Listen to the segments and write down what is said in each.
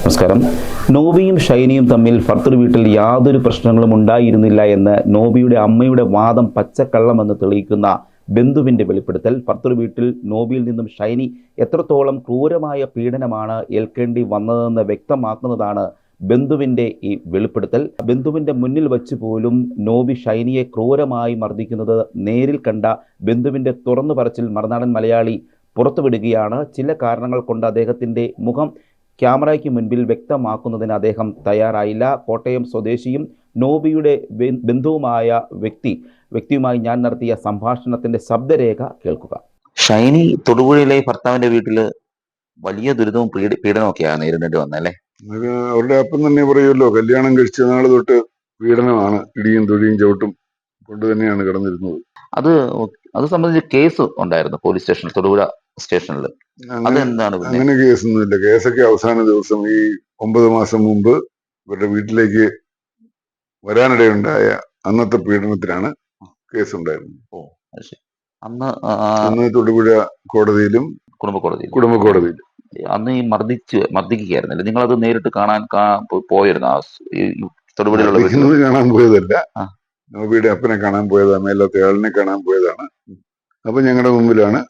നമസ്കാരം. നോബിയും ഷൈനിയും തമ്മിൽ ഫർത്തർ വീട്ടിൽ യാതൊരു പ്രശ്നങ്ങളും ഉണ്ടായിരുന്നില്ല എന്ന് നോബിയുടെ അമ്മയുടെ വാദം പച്ചക്കള്ളമെന്ന് തെളിയിക്കുന്ന ബന്ധുവിന്റെ വെളിപ്പെടുത്തൽ. ഫർത്തർ വീട്ടിൽ നോബിയിൽ നിന്നും ഷൈനി എത്രത്തോളം ക്രൂരമായ പീഡനമാണ് ഏൽക്കേണ്ടി വന്നതെന്ന് വ്യക്തമാക്കുന്നതാണ് ബന്ധുവിന്റെ ഈ വെളിപ്പെടുത്തൽ. ബന്ധുവിന്റെ മുന്നിൽ വച്ച് പോലും നോബി ഷൈനിയെ ക്രൂരമായി മർദ്ദിക്കുന്നത് നേരിൽ കണ്ട ബന്ധുവിന്റെ തുറന്നു പറച്ചിൽ മറുനാടൻ മലയാളി പുറത്തുവിടുകയാണ്. ചില കാരണങ്ങൾ കൊണ്ട് അദ്ദേഹത്തിന്റെ മുഖം ക്യാമറയ്ക്ക് മുൻപിൽ വ്യക്തമാക്കുന്നതിന് അദ്ദേഹം തയ്യാറായില്ല. കോട്ടയം സ്വദേശിയും നോബിയുടെ ബന്ധുവുമായ വ്യക്തി വ്യക്തിയുമായി ഞാൻ നടത്തിയ സംഭാഷണത്തിന്റെ ശബ്ദരേഖ കേൾക്കുക. ഷൈനി തൊടുപുഴയിലെ ഭർത്താവിന്റെ വീട്ടിൽ വലിയ ദുരിതവും പീഡനമൊക്കെയാണ് നേരിടേണ്ടി വന്നല്ലേ അല്ലെ അവരുടെ അപ്പം തന്നെ പറയുമല്ലോ കല്യാണം കഴിച്ച നാൾ തൊട്ട് പീഡനമാണ് ഇടിയും തൊഴിയും ചവിട്ടും കൊണ്ട് തന്നെയാണ് കിടന്നിരുന്നത്. അത് അത് സംബന്ധിച്ച് കേസ് ഉണ്ടായിരുന്നു പോലീസ് സ്റ്റേഷൻ തൊടുപുഴ സ്റ്റേഷനിൽ അതെന്താണ് അങ്ങനെ കേസൊന്നുമില്ല. കേസൊക്കെ അവസാന ദിവസം ഈ ഒമ്പത് മാസം മുമ്പ് ഇവരുടെ വീട്ടിലേക്ക് വരാനിടയുണ്ടായ അന്നത്തെ പീഡനത്തിനാണ് കേസ് ഉണ്ടായിരുന്നത് അത് ശരി. അന്ന് അന്ന് തൊടുപുഴ കോടതിയിലും കുടുംബ കോടതി കുടുംബ കോടതിയിലും. അന്ന് ഈ മർദ്ദിച്ച് മർദ്ദിക്കുകയായിരുന്നല്ലേ. അത് നേരിട്ട് കാണാൻ പോയിരുന്നു? തൊടുപുഴയിലുള്ള കാണാൻ പോയതല്ല. നോബിയുടെ അപ്പനെ കാണാൻ പോയതാണ്. മേലാത്ത ആളിനെ കാണാൻ പോയതാണ്. അപ്പൊ ഞങ്ങളുടെ മുമ്പിലാണ്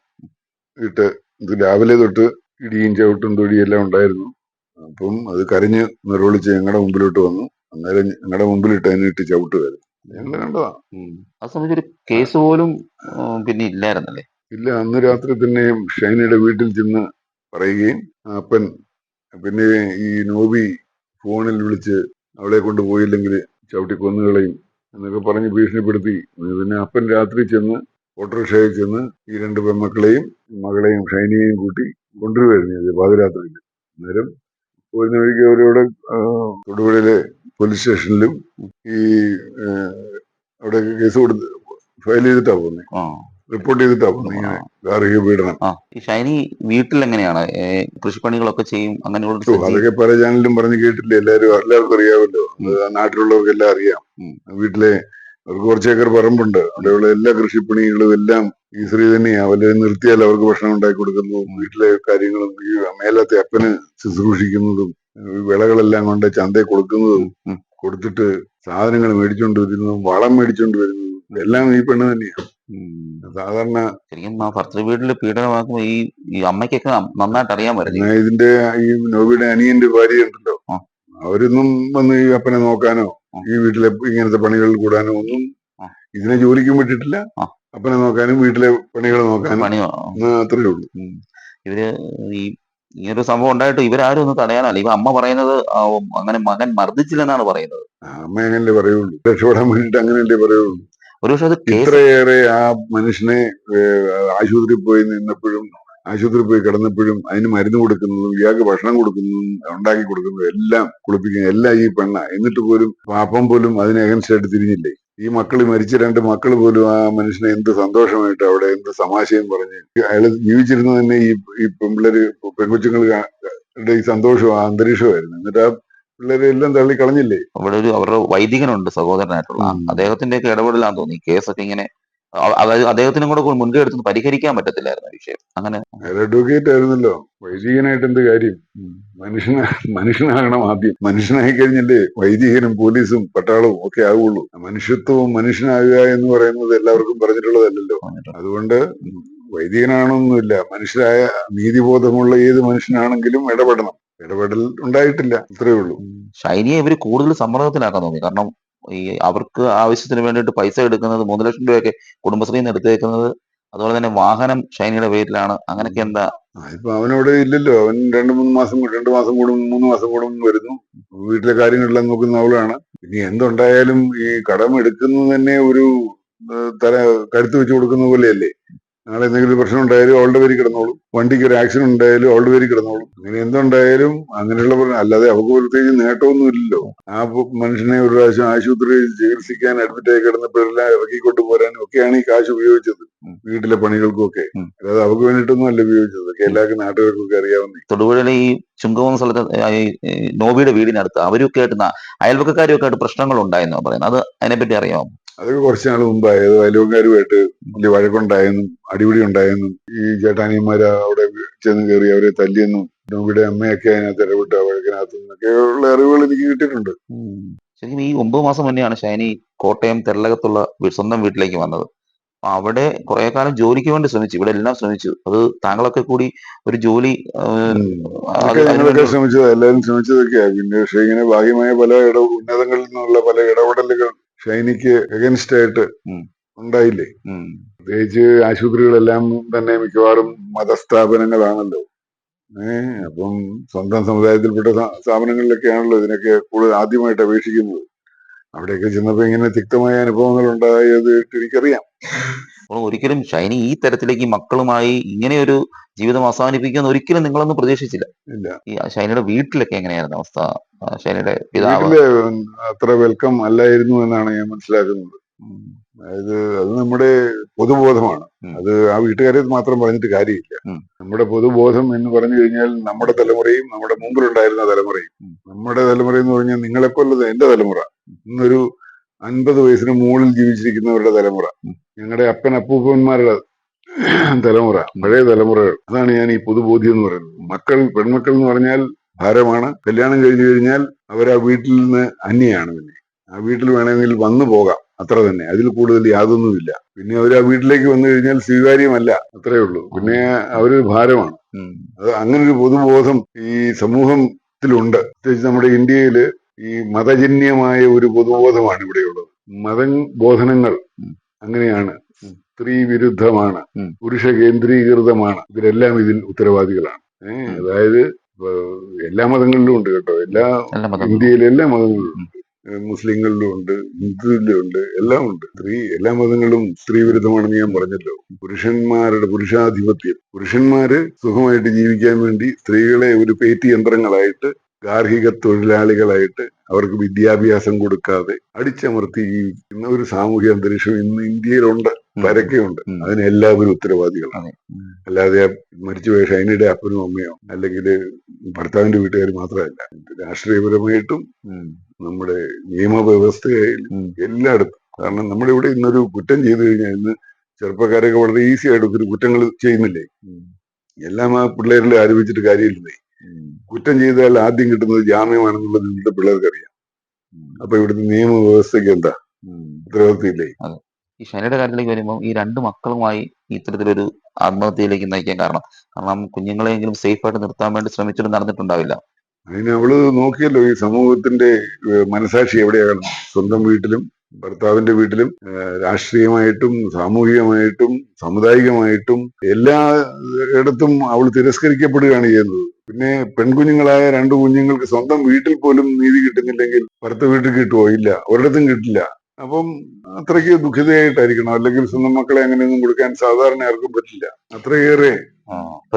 ഇട്ട് ഇത് രാവിലെ തൊട്ട് ഇടിയും ചവിട്ടും തൊടിയും എല്ലാം ഉണ്ടായിരുന്നു. അപ്പം അത് കരഞ്ഞ് നിറവിളിച്ച് ഞങ്ങളുടെ മുമ്പിലോട്ട് വന്നു. അന്നേരം ഞങ്ങളുടെ മുമ്പിലിട്ട് അതിനെ ഇട്ട് ചവിട്ടുമായിരുന്നു ഞങ്ങൾ കണ്ടതാ. ആ സമയത്ത് ഒരു കേസ് പോലും പിന്നെ ഇല്ലായിരുന്നല്ലേ? ഇല്ല. അന്ന് രാത്രി തന്നെ ഷൈനയുടെ വീട്ടിൽ ചെന്ന് പറയുകയും അപ്പൻ പിന്നെ ഈ നോബി ഫോണിൽ വിളിച്ച് അവളെ കൊണ്ട് പോയില്ലെങ്കിൽ ചവിട്ടി കൊന്നുകളയും എന്നൊക്കെ പറഞ്ഞ് ഭീഷണിപ്പെടുത്തി. പിന്നെ അപ്പൻ രാത്രി ചെന്ന് ഓട്ടോറിക്ഷയിൽ ചെന്ന് ഈ രണ്ട് പെൺമക്കളെയും മകളെയും ഷൈനിയെയും കൂട്ടി കൊണ്ടുവരുന്നത് പാതിരാത്രിയിൽ. അന്നേരം പോരുന്ന വഴിക്ക് അവരവിടെ തൊടുപുഴയിലെ പോലീസ് സ്റ്റേഷനിലും ഈ അവിടെ കേസ് കൊടുത്ത് ഫയൽ ചെയ്തിട്ടാ പോകുന്നത് റിപ്പോർട്ട് ചെയ്തിട്ടാ പോകുന്നത് ഇങ്ങനെ ഗാർഹിക പീഡനം. ഈ ഷൈനി വീട്ടിൽ എങ്ങനെയാണ് കൃഷിപ്പണികളൊക്കെ ചെയ്യും? അങ്ങനെയുള്ള സജീവ- അതൊക്കെ പല ചാനലിലും പറഞ്ഞ് കേട്ടില്ലേ എല്ലാവരും എല്ലാവർക്കും അറിയാമല്ലോ. നാട്ടിലുള്ളവർക്ക് എല്ലാം നാട്ടിലുള്ളവർക്കെല്ലാം അറിയാം. വീട്ടിലെ അവർക്ക് കുറച്ച് ഏക്കർ പറമ്പുണ്ട് അവിടെയുള്ള എല്ലാ കൃഷിപ്പണികളും എല്ലാം ഈ സ്ത്രീ തന്നെയാ അവരെ നിർത്തിയാൽ അവർക്ക് ഭക്ഷണം ഉണ്ടാക്കി കൊടുക്കുന്നതും വീട്ടിലെ കാര്യങ്ങളും ഈ മേലത്തെ അപ്പന് ശുശ്രൂഷിക്കുന്നതും വിളകളെല്ലാം കൊണ്ട് ചന്തയിൽ കൊടുക്കുന്നതും കൊടുത്തിട്ട് സാധനങ്ങൾ മേടിച്ചോണ്ട് വരുന്നതും വളം മേടിച്ചോണ്ട് വരുന്നതും എല്ലാം ഈ പെണ്ണ് തന്നെയാണ് സാധാരണ ശരിക്കും ഭർത്തൃ വീട്ടിൽ പീഡനമാക്കുമ്പോ ഈ ഈ അമ്മയ്ക്കൊക്കെ നന്നായിട്ട് അറിയാൻ പറ്റും ഇതിന്റെ ഈ നോബിയുടെ അനിയന്റെ ഭാര്യ ഉണ്ടല്ലോ. അവരൊന്നും വന്ന് ഈ അപ്പനെ നോക്കാനോ. ഈ വീട്ടിലെ ഇങ്ങനത്തെ പണികൾ കൂടാനോ ഒന്നും ഇതിനെ ജോലിക്കും വിട്ടിട്ടില്ല. അപ്പനെ നോക്കാനും വീട്ടിലെ പണികൾ നോക്കാനും അത്രേ ഉള്ളൂ. ഇവർ ഈ ഇങ്ങനൊരു സംഭവം ഉണ്ടായിട്ട് ഇവരാരും ഒന്ന് തടയാനല്ല. ഇവ അമ്മ പറയുന്നത് അങ്ങനെ മകൻ മർദ്ദിച്ചില്ലെന്നാണ് പറയുന്നത്. അമ്മ അങ്ങനല്ലേ പറയുള്ളൂ. രക്ഷപ്പെടാൻ വേണ്ടിട്ട് അങ്ങനെയല്ലേ പറയുള്ളൂ. ഒരുപക്ഷെ അത് ഇത്രയേറെ ആ മനുഷ്യനെ ആശുപത്രിയിൽ പോയി നിന്നപ്പോഴും ആശുപത്രിയിൽ പോയി കിടന്നപ്പോഴും അതിന് മരുന്ന് കൊടുക്കുന്നതും ഇയാൾക്ക് ഭക്ഷണം കൊടുക്കുന്നതും ഉണ്ടാക്കി കൊടുക്കുന്നതും എല്ലാം കുളിപ്പിക്കുന്ന എല്ലാം ഈ പെണ്ണ. എന്നിട്ട് പോലും പാപ്പം പോലും അതിനെ അഗൻസ്റ്റ് ആയിട്ട് തിരിഞ്ഞില്ലേ? ഈ മക്കൾ മരിച്ച രണ്ട് മക്കൾ പോലും ആ മനുഷ്യനെ എന്ത് സന്തോഷമായിട്ട് അവിടെ എന്ത് സമാശയം പറഞ്ഞ് അയാൾ ജീവിച്ചിരുന്നത് തന്നെ ഈ ഈ പിള്ളേര് പെൺകൊച്ചുങ്ങൾ ഈ സന്തോഷവും ആ അന്തരീക്ഷമായിരുന്നു എന്നിട്ട് ആ പിള്ളേരെ എല്ലാം തള്ളി കളഞ്ഞില്ലേ? അവിടെ ഒരു അവരുടെ വൈദികനുണ്ട് സഹോദരനായിട്ടുള്ള. അദ്ദേഹത്തിന്റെ ഒക്കെ ഇടപെടലാന്ന് തോന്നി കേസൊക്കെ ഇങ്ങനെ അതായത് അദ്ദേഹത്തിനും കൂടെ മുൻകൈ എടുത്ത് പരിഹരിക്കാൻ പറ്റത്തില്ലായിരുന്നു വിഷയം. അങ്ങനെ. അഡ്വക്കേറ്റ് ആയിരുന്നല്ലോ. വൈദികനായിട്ട് എന്ത് കാര്യം? മനുഷ്യന മനുഷ്യനാകണം ആദ്യം. മനുഷ്യനായി കഴിഞ്ഞല്ലേ വൈദികനും പോലീസും പട്ടാളവും ഒക്കെ ആവുള്ളൂ. മനുഷ്യത്വവും മനുഷ്യനാകുക എന്ന് പറയുന്നത് എല്ലാവർക്കും പറഞ്ഞിട്ടുള്ളതല്ലല്ലോ. അതുകൊണ്ട് വൈദികനാണൊന്നുമില്ല മനുഷ്യരായ നീതിബോധമുള്ള ഏത് മനുഷ്യനാണെങ്കിലും ഇടപെടണം. ഇടപെടൽ ഉണ്ടായിട്ടില്ല. അത്രേ ഉള്ളൂ. ഷൈനിയെ ഇവർ കൂടുതൽ സമ്മർദ്ദത്തിലാക്കാൻ തോന്നി. കാരണം ഈ അവർക്ക് ആവശ്യത്തിന് വേണ്ടിയിട്ട് പൈസ എടുക്കുന്നത് മൂന്ന് ലക്ഷം രൂപയൊക്കെ കുടുംബശ്രീയിൽ നിന്ന് എടുത്തേക്കുന്നത്. അതുപോലെ തന്നെ വാഹനം ഷൈനിയുടെ പേരിലാണ്. അങ്ങനെയൊക്കെ എന്താ? ഇപ്പൊ അവനോട് ഇല്ലല്ലോ. അവൻ രണ്ടു മൂന്ന് മാസം രണ്ടു മാസം കൂടും മൂന്ന് മാസം കൂടും വരുന്നു. വീട്ടിലെ കാര്യങ്ങളെല്ലാം നോക്കുന്ന അവളാണ്. ഇനി എന്തുണ്ടായാലും ഈ കടം എടുക്കുന്നത് തന്നെ ഒരു തല കരുത്ത് വെച്ച് കൊടുക്കുന്ന പോലെയല്ലേ? നാളെ എന്തെങ്കിലും പ്രശ്നം ഉണ്ടായാലും അവളുടെ പേര് കിടന്നോളും. വണ്ടിക്ക് ഒരു ആക്സിഡന്റ് ഉണ്ടായാലും അവളുടെ പേര് കിടന്നോളും. അങ്ങനെ എന്തുണ്ടായാലും അങ്ങനെയുള്ള പ്രശ്നം അല്ലാതെ അവൾക്ക് പ്രത്യേകിച്ച് നേട്ടമൊന്നും ഇല്ലല്ലോ. ആ മനുഷ്യനെ ഒരു പ്രാവശ്യം ആശുപത്രിയിൽ ചികിത്സിക്കാൻ അഡ്മിറ്റ് ആയി കിടന്നപ്പോഴെല്ലാം ഇറക്കിക്കൊണ്ട് പോരാനും ഒക്കെയാണ് ഈ കാശ് ഉപയോഗിച്ചത്. വീട്ടിലെ പണികൾക്കും ഒക്കെ. അല്ലാതെ അവർക്ക് വേണ്ടിയിട്ടൊന്നും അല്ല ഉപയോഗിച്ചത്. എല്ലാവർക്കും നാട്ടുകാർക്കൊക്കെ അറിയാവുന്ന തൊടുപുഴയിലെ ഈ ചുങ്കവും സ്ഥലത്ത് നോബിയുടെ വീടിനടുത്ത് അവരൊക്കെ ആയിട്ട് അയൽവക്കക്കാരൊക്കെ അയൽവക്കക്കാരും ഒക്കെ ആയിട്ട് പ്രശ്നങ്ങൾ ഉണ്ടായിരുന്നു പറയുന്നത്. അത് അതിനെപ്പറ്റി അറിയാമോ? അതൊക്കെ കുറച്ച് നാൾ മുമ്പായത്. അയലോക്കാരുമായിട്ട് വലിയ വഴക്കുണ്ടായെന്നും അടിപിടി ഉണ്ടായെന്നും ഈ ചേട്ടാനിയന്മാര് അവിടെ ചെന്ന് കയറി അവരെ തല്ലിയെന്നും ഇവിടെ അമ്മയൊക്കെ അതിനകത്ത് ഇടപെട്ട് വഴക്കിനകത്ത് നിന്നൊക്കെ ഉള്ള അറിവുകൾ എനിക്ക് കിട്ടിയിട്ടുണ്ട്. ശരിക്കും ഈ ഒമ്പത് മാസം മുന്നെയാണ് ഷൈനി കോട്ടയം തെരലകത്തുള്ള സ്വന്തം വീട്ടിലേക്ക് വന്നത്. അവിടെ കുറെ കാലം ജോലിക്ക് വേണ്ടി ശ്രമിച്ചു. ഇവിടെ എല്ലാം ശ്രമിച്ചു. അത് താങ്കളൊക്കെ കൂടി ഒരു ജോലി. അത് ഞങ്ങളൊക്കെ ശ്രമിച്ചത്. എല്ലാവരും ശ്രമിച്ചതൊക്കെയാ. പിന്നെ പക്ഷെ ഇങ്ങനെ ഭാഗ്യമായ പല ഇട ഉന്നതങ്ങളിൽ നിന്നുള്ള പല ഇടപെടലുകൾ ഷൈനിക്ക് എഗൻസ്റ്റ് ആയിട്ട് ഉണ്ടായില്ലേ. പ്രത്യേകിച്ച് ആശുപത്രികളെല്ലാം തന്നെ മിക്കവാറും മതസ്ഥാപനങ്ങളാണല്ലോ. ഏഹ് അപ്പം സ്വന്തം സമുദായത്തിൽപ്പെട്ട സ്ഥാ- സ്ഥാപനങ്ങളിലൊക്കെയാണല്ലോ ഇതിനൊക്കെ കൂടുതൽ ആദ്യമായിട്ട് അപേക്ഷിക്കുന്നത്. അവിടെയൊക്കെ ചെന്നപ്പോ ഇങ്ങനെ തിക്തമായ അനുഭവങ്ങൾ ഉണ്ടായത് എനിക്കറിയാം. അപ്പോൾ ഒരിക്കലും ഷൈനി ഈ തരത്തിലേക്ക് മക്കളുമായി ഇങ്ങനെയൊരു ജീവിതം അവസാനിപ്പിക്കുമെന്ന് ഒരിക്കലും നിങ്ങളൊന്നും പ്രതീക്ഷിച്ചില്ല. ഈ ഷൈനിയുടെ വീട്ടിലൊക്കെ എങ്ങനെയായിരുന്നു അവസ്ഥ? ഷൈനിയുടെ പിതാവ്? അത്ര വെൽക്കം അല്ലായിരുന്നു എന്നാണ് ഞാൻ മനസ്സിലാക്കുന്നത്. അതായത് അത് നമ്മുടെ പൊതുബോധമാണ്. അത് ആ വീട്ടുകാരെ മാത്രം പറഞ്ഞിട്ട് കാര്യമില്ല. നമ്മുടെ പൊതുബോധം എന്ന് പറഞ്ഞു കഴിഞ്ഞാൽ നമ്മുടെ തലമുറയും നമ്മുടെ മുമ്പിലുണ്ടായിരുന്ന തലമുറയും. നമ്മുടെ തലമുറ എന്ന് പറഞ്ഞാൽ നിങ്ങളെ കൊല്ലത് എന്റെ തലമുറ ഇന്നൊരു അൻപത് വയസ്സിന് മുകളിൽ ജീവിച്ചിരിക്കുന്നവരുടെ തലമുറ. ഞങ്ങളുടെ അപ്പൻ അപ്പൂപ്പന്മാരുടെ തലമുറ പഴയ തലമുറകൾ. അതാണ് ഞാൻ ഈ പൊതുബോധ്യം എന്ന് പറയുന്നത്. മക്കൾ പെൺമക്കൾ എന്ന് പറഞ്ഞാൽ ഭാരമാണ്. കല്യാണം കഴിഞ്ഞു കഴിഞ്ഞാൽ അവർ ആ വീട്ടിൽ നിന്ന് അന്യയാണ് പിന്നെ. ആ വീട്ടിൽ വേണമെങ്കിൽ വന്നു പോകാം. അത്ര തന്നെ. അതിൽ കൂടുതൽ യാതൊന്നുമില്ല. പിന്നെ അവർ ആ വീട്ടിലേക്ക് വന്നു കഴിഞ്ഞാൽ സ്വീകാര്യമല്ല. അത്രേ ഉള്ളൂ. പിന്നെ അവർ ഭാരമാണ്. അത് അങ്ങനെ ഒരു പൊതുബോധം ഈ സമൂഹത്തിലുണ്ട്. പ്രത്യേകിച്ച് നമ്മുടെ ഇന്ത്യയിൽ ഈ മതജന്യമായ ഒരു പൊതുബോധമാണ് ഇവിടെയുള്ളത്. മത ബോധനങ്ങൾ അങ്ങനെയാണ്. സ്ത്രീ വിരുദ്ധമാണ്. പുരുഷ കേന്ദ്രീകൃതമാണ്. ഇവരെല്ലാം ഇതിൽ ഉത്തരവാദികളാണ്. അതായത് എല്ലാ മതങ്ങളിലും ഉണ്ട് കേട്ടോ. എല്ലാ ഇന്ത്യയിലെ എല്ലാ മതങ്ങളിലും ഉണ്ട്. മുസ്ലിങ്ങളിലും ഉണ്ട് ഹിന്ദുവിലും ഉണ്ട് എല്ലാം ഉണ്ട്. സ്ത്രീ എല്ലാ മതങ്ങളിലും സ്ത്രീ വിരുദ്ധമാണെന്ന് ഞാൻ പറഞ്ഞല്ലോ. പുരുഷന്മാരുടെ പുരുഷാധിപത്യം. പുരുഷന്മാര് സുഖമായിട്ട് ജീവിക്കാൻ വേണ്ടി സ്ത്രീകളെ ഒരു പേറ്റി യന്ത്രങ്ങളായിട്ട് ഗാർഹിക തൊഴിലാളികളായിട്ട് അവർക്ക് വിദ്യാഭ്യാസം കൊടുക്കാതെ അടിച്ചമർത്തി ജീവിക്കുന്ന ഒരു സാമൂഹ്യ അന്തരീക്ഷം ഇന്ന് ഇന്ത്യയിലുണ്ട് വരക്കെയുണ്ട് അതിനെല്ലാവരും അതിന് എല്ലാവരും ഉത്തരവാദികളാണ്. അല്ലാതെ മരിച്ചു അല്ലാതെ മരിച്ചുപോയ ഷൈനയുടെ അപ്പനും അമ്മയോ അല്ലെങ്കിൽ ഭർത്താവിന്റെ വീട്ടുകാർ മാത്രമല്ല രാഷ്ട്രീയപരമായിട്ടും നമ്മുടെ നിയമവ്യവസ്ഥയിൽ ഉം. എല്ലായിടത്തും. കാരണം നമ്മുടെ ഇവിടെ ഇന്നൊരു കുറ്റം ചെയ്തു കഴിഞ്ഞാൽ ഇന്ന് ചെറുപ്പക്കാരൊക്കെ വളരെ ഈസി ആയിട്ട് ഒത്തിരി കുറ്റങ്ങൾ ചെയ്യുന്നില്ലേ. എല്ലാം ആ പിള്ളേരിൽ ആരോപിച്ചിട്ട് കാര്യമില്ലേ. കുറ്റം ചെയ്താൽ ആദ്യം കിട്ടുന്നത് ജാമ്യമാണെന്നുള്ളത് ഇവിടുത്തെ പിള്ളേർക്ക് അറിയാം ഉം. അപ്പൊ ഇവിടുത്തെ നിയമവ്യവസ്ഥയ്ക്ക് എന്താ? ഉത്തരവാദിത്തില്ലേ ഉത്തരവാദിത്തമില്ലേ ഈ ഷൈനയുടെ കാര്യത്തിലേക്ക് വരുമ്പോൾ ഈ രണ്ട് മക്കളുമായി ഇത്തരത്തിലൊരു ആത്മഹത്യയിലേക്ക് നയിക്കാൻ കാരണം. കാരണം കുഞ്ഞുങ്ങളെങ്കിലും സേഫ് ആയിട്ട് നിർത്താൻ വേണ്ടി ശ്രമിച്ചിട്ട് നടന്നിട്ടുണ്ടാവില്ല. അതിന് അവൾ നോക്കിയല്ലോ ഈ സമൂഹത്തിന്റെ മനസാക്ഷി എവിടെയാണ്? സ്വന്തം വീട്ടിലും ഭർത്താവിന്റെ വീട്ടിലും രാഷ്ട്രീയമായിട്ടും സാമൂഹികമായിട്ടും സാമുദായികമായിട്ടും എല്ലാ ഇടത്തും അവൾ തിരസ്കരിക്കപ്പെടുകയാണ് ചെയ്യുന്നത്. പിന്നെ പെൺകുഞ്ഞുങ്ങളായ രണ്ട് കുഞ്ഞുങ്ങൾക്ക് സ്വന്തം വീട്ടിൽ പോലും നീതി കിട്ടുന്നില്ലെങ്കിൽ ഭർത്ത വീട്ടിൽ കിട്ടുമോ ഇല്ല. ഒരിടത്തും കിട്ടില്ല. അപ്പം അത്രയ്ക്ക് ദുഃഖിതയായിട്ടായിരിക്കണം. അല്ലെങ്കിൽ സ്വന്തം മക്കളെ അങ്ങനെയൊന്നും കൊടുക്കാൻ സാധാരണ ആർക്കും പറ്റില്ല. അത്രയേറെ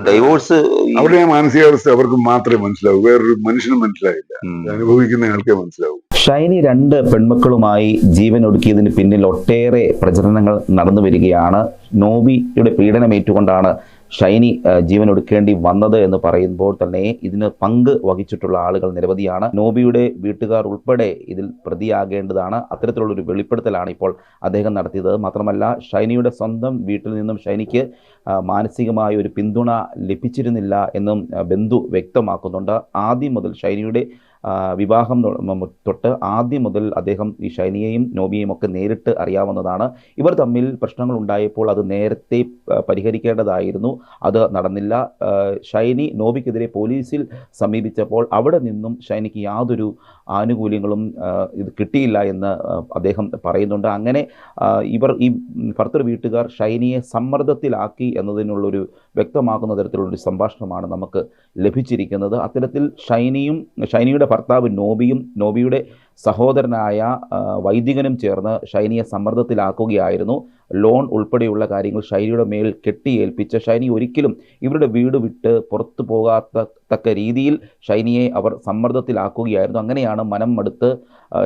ഡൈവോഴ്സ് അവിടെ മാനസികാവസ്ഥ അവർക്ക് മാത്രമേ മനസ്സിലാവൂ. വേറൊരു മനുഷ്യനും മനസ്സിലായില്ല. അനുഭവിക്കുന്ന ആൾക്കേ മനസ്സിലാവൂ. ഷൈനി രണ്ട് പെൺമക്കളുമായി ജീവൻ ഒടുക്കിയതിന് പിന്നിൽ ഒട്ടേറെ പ്രചരണങ്ങൾ നടന്നു വരികയാണ്. നോബിയുടെ പീഡനമേറ്റുകൊണ്ടാണ് ഷൈനി എടുക്കേണ്ടി വന്നത് എന്ന് പറയുമ്പോൾ തന്നെ ഇതിന് പങ്ക് വഹിച്ചിട്ടുള്ള ആളുകൾ നിരവധിയാണ്. നോബിയുടെ വീട്ടുകാർ ഉൾപ്പെടെ ഇതിൽ പ്രതിയാകേണ്ടതാണ്. അത്തരത്തിലുള്ള ഒരു വെളിപ്പെടുത്തലാണ് ഇപ്പോൾ അദ്ദേഹം നടത്തിയത്. മാത്രമല്ല ഷൈനിയുടെ സ്വന്തം വീട്ടിൽ നിന്നും ഷൈനിക്ക് മാനസികമായ ഒരു പിന്തുണ ലഭിച്ചിരുന്നില്ല എന്നും ബന്ധു വ്യക്തമാക്കുന്നുണ്ട്. ആദ്യം മുതൽ ഷൈനിയുടെ വിവാഹം തൊട്ട് ആദ്യം മുതൽ അദ്ദേഹം ഈ ഷൈനിയെയും നോബിയെയും ഒക്കെ നേരിട്ട് അറിയാവുന്നതാണ്. ഇവർ തമ്മിൽ പ്രശ്നങ്ങൾ ഉണ്ടായപ്പോൾ അത് നേരത്തെ പരിഹരിക്കേണ്ടതായിരുന്നു. അത് നടന്നില്ല. ഷൈനി നോബിക്കെതിരെ പോലീസിൽ സമീപിച്ചപ്പോൾ അവിടെ നിന്നും ഷൈനിക്ക് യാതൊരു ആനുകൂല്യങ്ങളും ഇത് കിട്ടിയില്ല എന്ന് അദ്ദേഹം പറയുന്നുണ്ട്. അങ്ങനെ ഇവർ ഈ ഭർത്തൃ വീട്ടുകാർ ഷൈനിയെ സമ്മർദ്ദത്തിലാക്കി എന്നതിനുള്ളൊരു വ്യക്തമാക്കുന്ന തരത്തിലുള്ളൊരു സംഭാഷണമാണ് നമുക്ക് ലഭിച്ചിരിക്കുന്നത്. അത്തരത്തിൽ ഷൈനിയും ഷൈനിയുടെ ഭർത്താവ് നോബിയും നോബിയുടെ സഹോദരനായ വൈദികനും ചേർന്ന് ഷൈനിയെ സമ്മർദ്ദത്തിലാക്കുകയായിരുന്നു. ലോൺ ഉൾപ്പെടെയുള്ള കാര്യങ്ങൾ ഷൈനിയുടെ മേൽ കെട്ടിയേൽപ്പിച്ച ഷൈനി ഒരിക്കലും ഇവരുടെ വീട് വിട്ട് പുറത്തു പോകാത്ത തക്ക രീതിയിൽ ഷൈനിയെ അവർ സമ്മർദ്ദത്തിലാക്കുകയായിരുന്നു. അങ്ങനെയാണ് മനം മടുത്ത്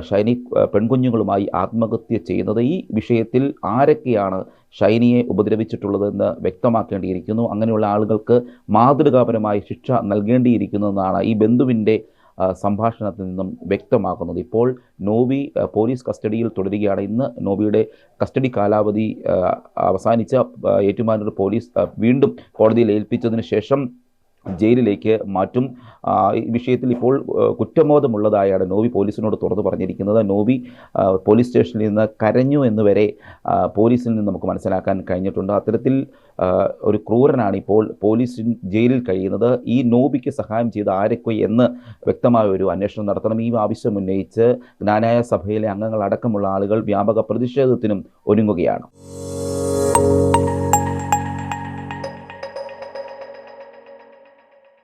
ഷൈനി പെൺകുഞ്ഞുങ്ങളുമായി ആത്മഹത്യ ചെയ്യുന്നത്. ഈ വിഷയത്തിൽ ആരൊക്കെയാണ് ഷൈനിയെ ഉപദ്രവിച്ചിട്ടുള്ളതെന്ന് വ്യക്തമാക്കേണ്ടിയിരിക്കുന്നു. അങ്ങനെയുള്ള ആളുകൾക്ക് മാതൃകാപരമായി ശിക്ഷ നൽകേണ്ടിയിരിക്കുന്നതെന്നാണ് ഈ ബന്ധുവിന്റെ സംഭാഷണത്തിൽ നിന്നും വ്യക്തമാക്കുന്നത് ഇപ്പോൾ നോബി പോലീസ് കസ്റ്റഡിയിൽ തുടരുകയാണ്. ഇന്ന് നോബിയുടെ കസ്റ്റഡി കാലാവധി അവസാനിച്ച ഏറ്റുമാനൂർ പോലീസ് വീണ്ടും കോടതിയിൽ ഏൽപ്പിച്ചതിന് ശേഷം ജയിലിലേക്ക് മാറ്റും. ഈ വിഷയത്തിൽ ഇപ്പോൾ കുറ്റബോധമുള്ളതായാണ് നോവി പോലീസിനോട് തുറന്നു പറഞ്ഞിരിക്കുന്നത്. നോവി പോലീസ് സ്റ്റേഷനിൽ നിന്ന് കരഞ്ഞു എന്ന് വരെ പോലീസിൽ നിന്ന് നമുക്ക് മനസ്സിലാക്കാൻ കഴിഞ്ഞിട്ടുണ്ട്. അത്തരത്തിൽ ഒരു ക്രൂരനാണ് ഇപ്പോൾ പോലീസ് ജയിലിൽ കഴിയുന്നത്. ഈ നോബിക്ക് സഹായം ചെയ്ത ആരൊക്കെ എന്ന് വ്യക്തമായ ഒരു അന്വേഷണം നടത്തണം. ഈ ആവശ്യം ഉന്നയിച്ച് ജ്ഞാനായ സഭയിലെ അംഗങ്ങളടക്കമുള്ള ആളുകൾ വ്യാപക പ്രതിഷേധത്തിനും ഒരുങ്ങുകയാണ്.